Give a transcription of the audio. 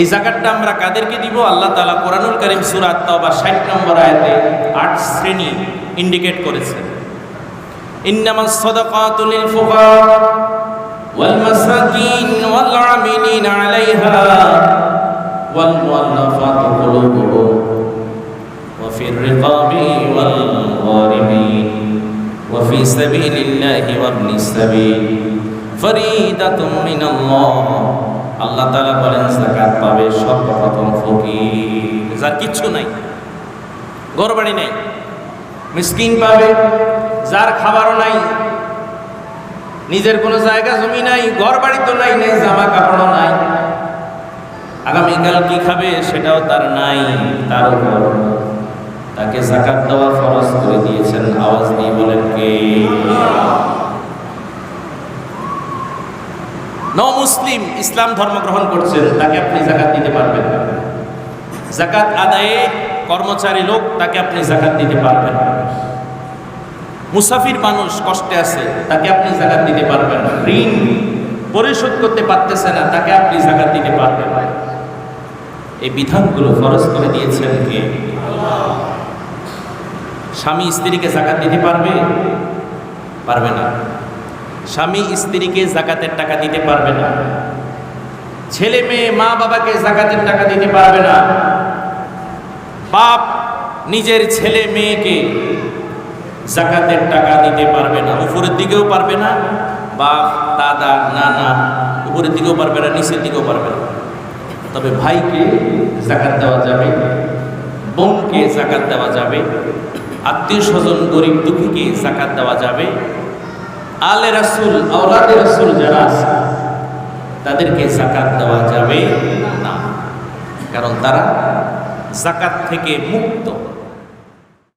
এই জাকাতটা আমরা কাদেরকে দিব? আল্লাহ তাআলা কোরআনুল কারীম সূরা আত-তাওবা 60 নম্বর আয়াতে আট শ্রেণি ইন্ডিকেট করেছে। ইন্নামাস সাদাকাতু লিল ফুকারা ওয়াল মাসাকিন ওয়াল আমিলিন আলাইহা ওয়াল মুআল্লাফাতি কুলুবুহুম ওয়া ফির রিকাবি ওয়াল গহারিমিন ওয়া ফি আল্লাহ তাআলা বলেন, যাকাত পাবে সর্বপ্রথম ফকির। যার কিচ্ছু নাই ঘর বাড়ি নেই, মিসকিন পাবে, যার খাবারও নাই, নিজের কোনো জায়গা, জমি নাই ঘর বাড়ি তো নাই, নেই জামা কাপড়ও নাই। আগামীকাল কি খাবে সেটাও তার নাই, তার উপর। তাকে জাকাত দেওয়া ফরজ করে দিয়েছেন, আওয়াজ দিয়ে বলেন কে? ন মুসলিম ইসলাম ধর্ম গ্রহণ করছেন, তাকে আপনি জাকাত দিতে পারবেন না। জাকাত আদায়ে কর্মচারী লোক, তাকে আপনি জাকাত দিতে পারবেন মুসাফির মানুষ কষ্টে আছে, তাকে আপনি জাকাত দিতে পারবেন ঋণ পরিশোধ করতে পারতেছে না, তাকে আপনি জাকাত দিতে পারবেন এই বিধানগুলো ফরজ করে দিয়েছেন কে? স্বামী স্ত্রীকে জাকাত দিতে পারবে? পারবে না। স্বামী স্ত্রীকে জাকাতের টাকা দিতে পারবে না। ছেলে মেয়ে, মা বাবাকে জাকাতের টাকা দিতে পারবে না। বাপ নিজের ছেলে মেয়েকে জাকাতের টাকা দিতে পারবে না। উপরের দিকেও পারবে না, বাপ, দাদা, নানা, উপরের দিকেও পারবে না, নিচের দিকেও পারবে না। তবে ভাইকে জাকাত দেওয়া যাবে, বোনকে জাকাত দেওয়া যাবে, আত্মীয় স্বজন গরিব দুঃখীকে জাকাত দেওয়া যাবে আলে রাসুল, আওলাদে রাসুল যারা আছে, তাদেরকে জাকাত দেওয়া যাবে না। কারণ তারা জাকাত থেকে মুক্ত।